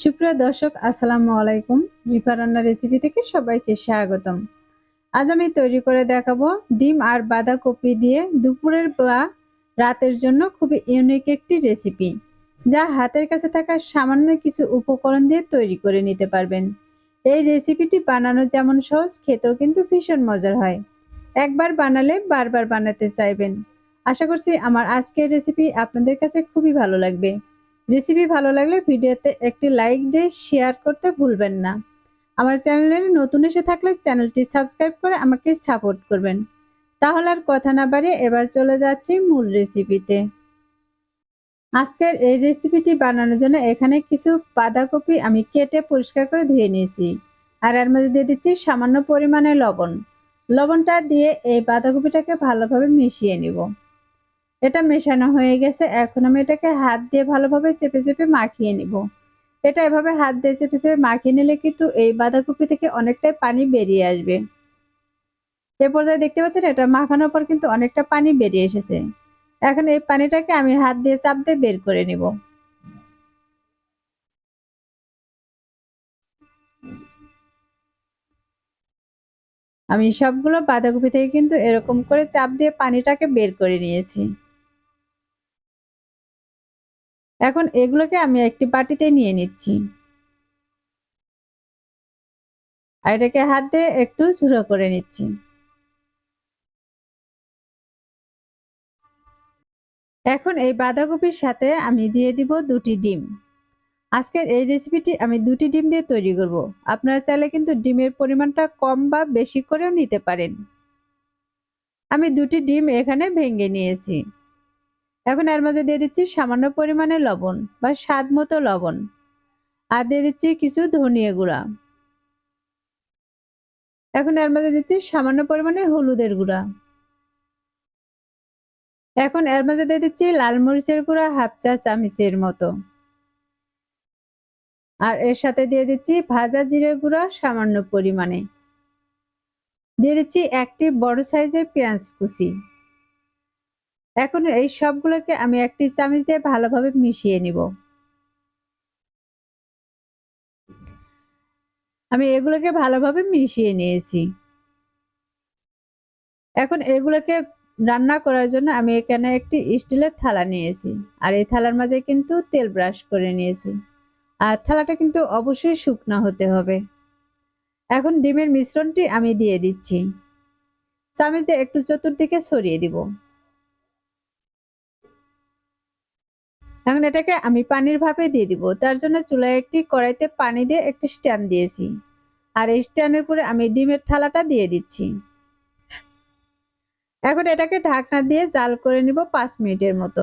সুপ্রিয় দর্শক, আসসালামু আলাইকুম। রিফা রান্না রেসিপি থেকে সবাইকে স্বাগতম। আজ আমি তৈরি করে দেখাবো ডিম আর বাঁধাকপি দিয়ে দুপুরের বা রাতের জন্য খুবই ইউনিক একটি রেসিপি যা হাতের কাছে থাকা সামান্য কিছু উপকরণ দিয়ে তৈরি করে নিতে পারবেন। এই রেসিপিটি বানানো যেমন সহজ, খেতেও কিন্তু ভীষণ মজার হয়। একবার বানালে বারবার বানাতে চাইবেন। আশা করছি আমার আজকের রেসিপি আপনাদের কাছে খুবই ভালো লাগবে। রেসিপি ভালো লাগলে ভিডিওতে একটি লাইক দিয়ে শেয়ার করতে ভুলবেন না। আমার চ্যানেলে নতুন এসে থাকলে চ্যানেলটি সাবস্ক্রাইব করে আমাকে সাপোর্ট করবেন। তাহলে আর কথা না বাড়িয়ে এবার চলে যাচ্ছি মূল রেসিপিতে আজকের এই রেসিপিটি বানানোর জন্য এখানে কিছু বাঁধাকপি আমি কেটে পরিষ্কার করে ধুয়ে নিয়েছি। আর এর মধ্যে দিয়ে দিচ্ছি সামান্য পরিমাণে লবণ। লবণটা দিয়ে এই বাঁধাকপিটাকে ভালোভাবে মিশিয়ে নিব। এটা মেশানো হয়ে গেছে। এখন আমি এটাকে হাত দিয়ে ভালোভাবে চেপে চেপে মাখিয়ে নিব। এটা এভাবে হাত দিয়ে চেপে চেপে মাখিয়ে নিলে কিন্তু এই বাঁধাকপি থেকে অনেকটাই পানি বেরিয়ে আসবে। এ পর্যায়ে দেখতে পাচ্ছেন, এটা মাখানোর পর কিন্তু অনেকটা পানি বেরিয়ে এসেছে। এখন এই পানিটাকে আমি হাত দিয়ে চাপ দিয়ে বের করে নিব। আমি সবগুলো বাঁধাকপি থেকে কিন্তু এরকম করে চাপ দিয়ে পানিটাকে বের করে নিয়েছি। এখন এগুলোকে আমি একটি বাটিতে নিয়ে নিচ্ছি। আর এটাকে হাত দিয়ে একটু ঝুড়ো করে নিচ্ছি। এখন এই বাঁধাকপির সাথে আমি দিয়ে দিব দুটি ডিম। আজকের এই রেসিপিটি আমি দুটি ডিম দিয়ে তৈরি করব। আপনারা চাইলে কিন্তু ডিমের পরিমাণটা কম বা বেশি করেও নিতে পারেন। আমি দুটি ডিম এখানে ভেঙে নিয়েছি। এখন এর মাঝে দিয়ে দিচ্ছি সামান্য পরিমাণে লবণ বা স্বাদ মতো লবণ। আর দিয়ে দিচ্ছি কিছু ধনিয়া গুঁড়া। এখন এর মাঝে দিচ্ছি সামান্য পরিমাণে হলুদের গুঁড়া। এখন এর মাঝে দিয়ে দিচ্ছি লাল মরিচের গুঁড়া হাফ চা চামিচের মতো। আর এর সাথে দিয়ে দিচ্ছি ভাজা জিরের গুঁড়া সামান্য পরিমাণে। দিয়ে দিচ্ছি একটি বড় সাইজের পেঁয়াজ কুচি। এখন এই সবগুলোকে আমি একটি চামচ দিয়ে ভালোভাবে মিশিয়ে নিব। আমি এগুলোকে ভালোভাবে মিশিয়ে নিয়েছি। এখন এগুলোকে রান্না করার জন্য আমি এখানে একটি স্টিলের থালা নিয়েছি আর এই থালার মাঝে কিন্তু তেল ব্রাশ করে নিয়েছি। আর থালাটা কিন্তু অবশ্যই শুকনা হতে হবে। এখন ডিমের মিশ্রণটি আমি দিয়ে দিচ্ছি। চামচ দিয়ে একটু চতুর্দিকে ছড়িয়ে দিব। এখন এটাকে আমি পানির ভাপে দিয়ে দিব। তার জন্য চুলায় একটি কড়াইতে পানি দিয়ে একটি স্ট্যান্ড দিয়েছি। আর এই স্ট্যান্ডের উপরে আমি ডিমের থালাটা দিয়ে দিচ্ছি। এখন এটাকে ঢাকনা দিয়ে জাল করে নিব পাঁচ মিনিটের মতো।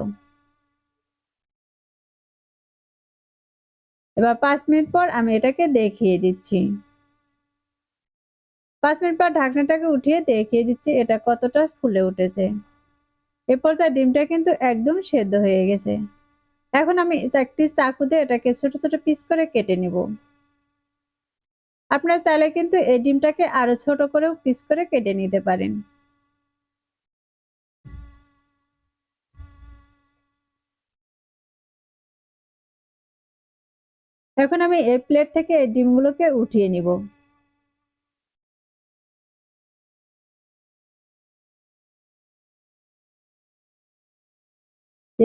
এবার পাঁচ মিনিট পর আমি এটাকে দেখিয়ে দিচ্ছি। পাঁচ মিনিট পর ঢাকনাটাকে উঠিয়ে দেখিয়ে দিচ্ছি এটা কতটা ফুলে উঠেছে। এ পর্যায়ে ডিমটা কিন্তু একদম সেদ্ধ হয়ে গেছে। এখন আমি একটি চাকু দিয়ে এটাকে ছোট ছোট পিস করে কেটে নিব। আপনার চাইলে কিন্তু এই ডিমটাকে আরও ছোট করেও পিস করে কেটে নিতে পারেন। এখন আমি এই প্লেট থেকে এই ডিমগুলোকে উঠিয়ে নিব।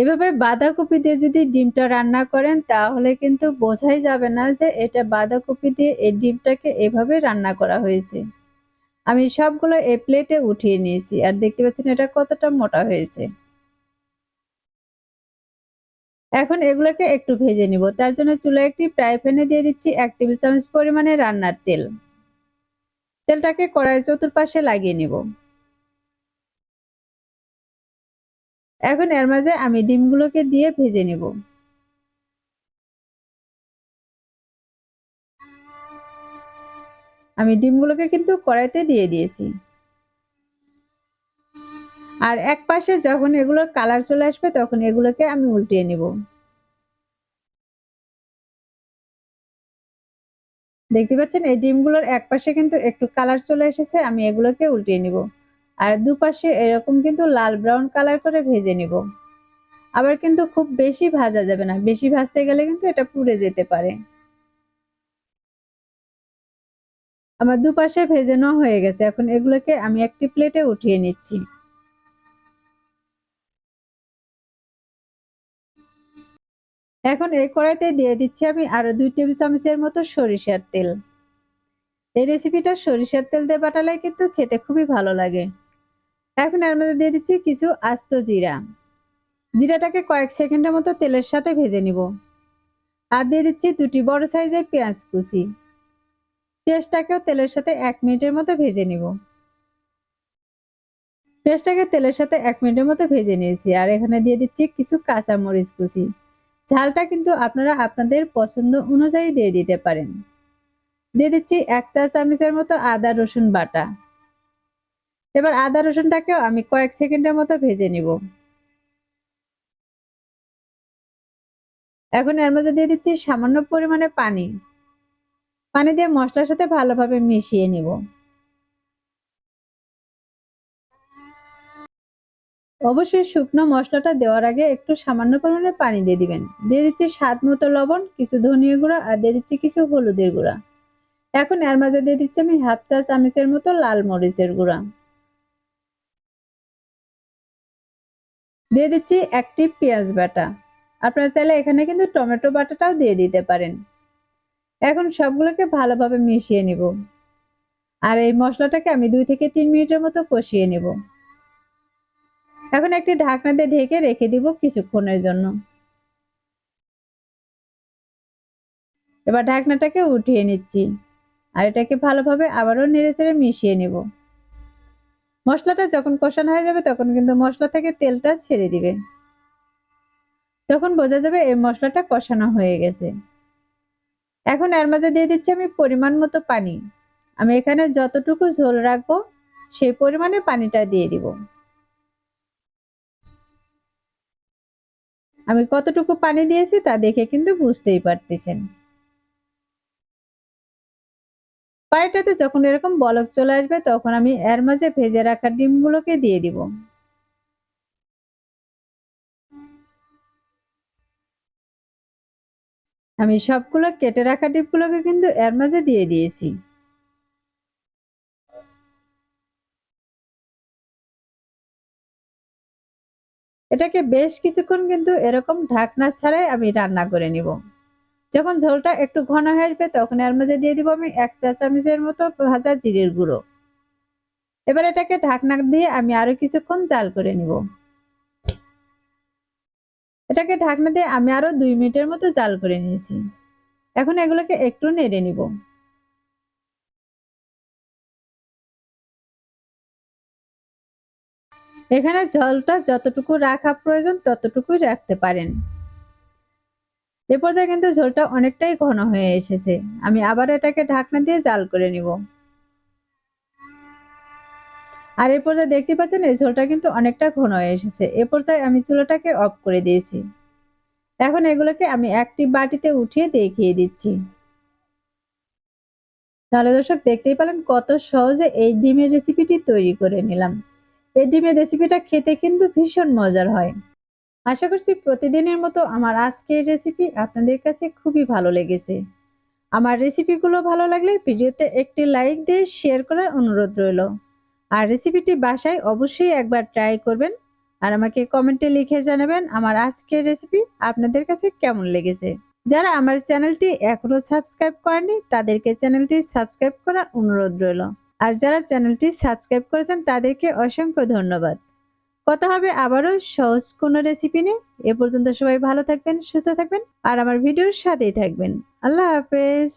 এভাবে বাঁধাকপি দিয়ে যদি ডিমটা রান্না করেন, তাহলে কিন্তু বোঝাই যাবে না যে এটা বাঁধাকপি দিয়ে এই ডিমটাকে এভাবে রান্না করা হয়েছে। আমি সবগুলো এই প্লেটে উঠিয়ে নিয়েছি আর দেখতে পাচ্ছেন এটা কতটা মোটা হয়েছে। এখন এগুলোকে একটু ভেজে নিব। তার জন্য চুলায় একটি ফ্রাই প্যানে দিয়ে দিচ্ছি এক টেবিল চামচ পরিমাণে রান্নার তেল। তেলটাকে কড়াইয়ের চতুর্পাশে লাগিয়ে নিব। এখন এর মাঝে আমি ডিমগুলোকে দিয়ে ভেজে নেব। আমি ডিমগুলোকে কিন্তু কড়াইতে দিয়ে দিয়েছি। আর এক পাশে যখন এগুলোর কালার চলে আসবে, তখন এগুলোকে আমি উল্টিয়ে নেব। দেখতে পাচ্ছেন? এই ডিমগুলোর এক পাশে কিন্তু একটু কালার চলে এসেছে, আমি এগুলোকে উল্টিয়ে নিব। আর দুপাশে এরকম কিন্তু লাল ব্রাউন কালার করে ভেজে নিব। আবার কিন্তু খুব বেশি ভাজা যাবে না, বেশি ভাজতে গেলে কিন্তু এটা পুড়ে যেতে পারে। আমার দুপাশে ভেজে নেওয়া হয়ে গেছে, এখন এগুলোকে আমি একটি প্লেটে উঠিয়ে নিচ্ছি। এখন এই কড়াইতে দিয়ে দিচ্ছি আমি আরও দুই টেবিল চামচের মতো সরিষার তেল। এই রেসিপিটা সরিষার তেল দিয়ে বাটালে কিন্তু খেতে খুবই ভালো লাগে। এখন এর মধ্যে দিয়ে দিচ্ছি কিছু আস্ত জিরা। জিরাটাকে কয়েক সেকেন্ডের মতো তেলের সাথে ভেজে নিব। আর দিয়ে দিচ্ছি দুটি বড় সাইজের পেঁয়াজ কুচি। পেঁয়াজটাকেও তেলের সাথে এক মিনিটের মতো ভেজে নিব। পেঁয়াজটাকে তেলের সাথে এক মিনিটের মতো ভেজে নিয়েছি। আর এখানে দিয়ে দিচ্ছি কিছু কাঁচা মরিচ কুচি। ঝালটা কিন্তু আপনারা আপনাদের পছন্দ অনুযায়ী দিয়ে দিতে পারেন। দিয়ে দিচ্ছি এক চা চামচের মতো আদা রসুন বাটা। এবার আদা রসুনটাকেও আমি কয়েক সেকেন্ডের মতো ভেজে নিব। এখন এর মধ্যে দিয়ে দিচ্ছি সামান্য পরিমাণে পানি। পানি দিয়ে মশলার সাথে ভালোভাবে মিশিয়ে নিব। অবশ্যই শুকনো মশলাটা দেওয়ার আগে একটু সামান্য পরিমাণে পানি দিয়ে দিবেন। দিয়ে দিচ্ছি স্বাদ মতো লবণ, কিছু ধনিয়া গুঁড়া আর দিয়ে দিচ্ছি কিছু হলুদের গুঁড়া। এখন এর মাঝে দিয়ে দিচ্ছি আমি হাফ চা চামচের মতো লাল মরিচের গুঁড়া। দিয়ে দিচ্ছি একটি পেঁয়াজ বাটা। আপনারা চাইলে এখানে কিন্তু টমেটো বাটাটাও দিয়ে দিতে পারেন। এখন সবগুলোকে ভালোভাবে মিশিয়ে নিব। আর এই মশলাটাকে আমি দুই থেকে তিন মিনিটের মতো কষিয়ে নেব। এখন একটি ঢাকনা দিয়ে ঢেকে রেখে দিব কিছুক্ষণের জন্য। এবার ঢাকনাটাকে উঠিয়ে নিচ্ছি। আর এটাকে ভালোভাবে আবারও নেড়ে চেড়ে মিশিয়ে নেব। মশলাটা যখন কষানো হয়ে যাবে, তখন কিন্তু মশলা থেকে তেলটা ছেড়ে দিবে। তখন বোঝা যাবে এই মশলাটা কষানো হয়ে গেছে। এখন এর মাঝে দিয়ে দিচ্ছি আমি পরিমাণ মতো পানি। আমি এখানে যতটুকু ঝোল রাখব, সেই পরিমাণে পানিটা দিয়ে দিব। আমি কতটুকু পানি দিয়েছি তা দেখে কিন্তু বুঝতেই পারতেছেন। পানিটাতে যখন এরকম বলক চলে আসবে, তখন আমি এর মাঝে ভেজে রাখা ডিমগুলোকে দিয়ে দিব। আমি সবগুলো কেটে রাখা ডিমগুলোকে কিন্তু এর মাঝে দিয়ে দিয়েছি। এটাকে বেশ কিছুক্ষণ কিন্তু এরকম ঢাকনা ছাড়াই আমি রান্না করে নিব। যখন ঝোলটা একটু ঘন হয়ে আসবে, তখন এর মাঝে দিয়ে দিব আমি এক চা চামচের মতো ভাজা জিরের গুঁড়ো। এবার এটাকে ঢাকনা দিয়ে আমি আরও কিছুক্ষণ জাল করে নিব। এটাকে ঢাকনা দিয়ে আমি আরও দুই মিনিটের মতো জাল করে নিয়েছি। এখন এগুলোকে একটু নেড়ে নিব। এখানে জলটা যতটুকু রাখা প্রয়োজন ততটুকুই রাখতে পারেন। এ পর্যায়ে কিন্তু ঝোলটা অনেকটাই ঘন হয়ে এসেছে। আমি আবার এটাকে ঢাকনা দিয়ে জাল করে নিব। আর এ পর্যায়ে দেখতে পাচ্ছেন, এই ঝোলটা কিন্তু অনেকটা ঘন হয়ে এসেছে। এ পর্যায়ে আমি চুলোটাকে অফ করে দিয়েছি। এখন এগুলোকে আমি একটি বাটিতে উঠিয়ে দেখিয়ে দিচ্ছি। তাহলে দর্শক, দেখতেই পেলেন কত সহজে এই ডিমের রেসিপিটি তৈরি করে নিলাম। এই ডিমের রেসিপিটা খেতে কিন্তু ভীষণ মজার হয়। আশা করছি প্রতিদিনের মতো আমার আজকের রেসিপি আপনাদের কাছে খুবই ভালো লেগেছে। আমার রেসিপিগুলো ভালো লাগলে ভিডিওতে একটি লাইক দিয়ে শেয়ার করার অনুরোধ রইল। আর রেসিপিটি বাসায় অবশ্যই একবার ট্রাই করবেন আর আমাকে কমেন্টে লিখে জানাবেন আমার আজকের রেসিপি আপনাদের কাছে কেমন লেগেছে। যারা আমার চ্যানেলটি এখনও সাবস্ক্রাইব করেনি তাদেরকে চ্যানেলটি সাবস্ক্রাইব করার অনুরোধ রইল। আর যারা চ্যানেলটি সাবস্ক্রাইব করেছেন, তাদেরকে অসংখ্য ধন্যবাদ। কথা হবে আবারও সহজ কোনো রেসিপি নিয়ে। এ পর্যন্ত সবাই ভালো থাকবেন, সুস্থ থাকবেন, আর আমার ভিডিওর সাথেই থাকবেন। আল্লাহ হাফেজ।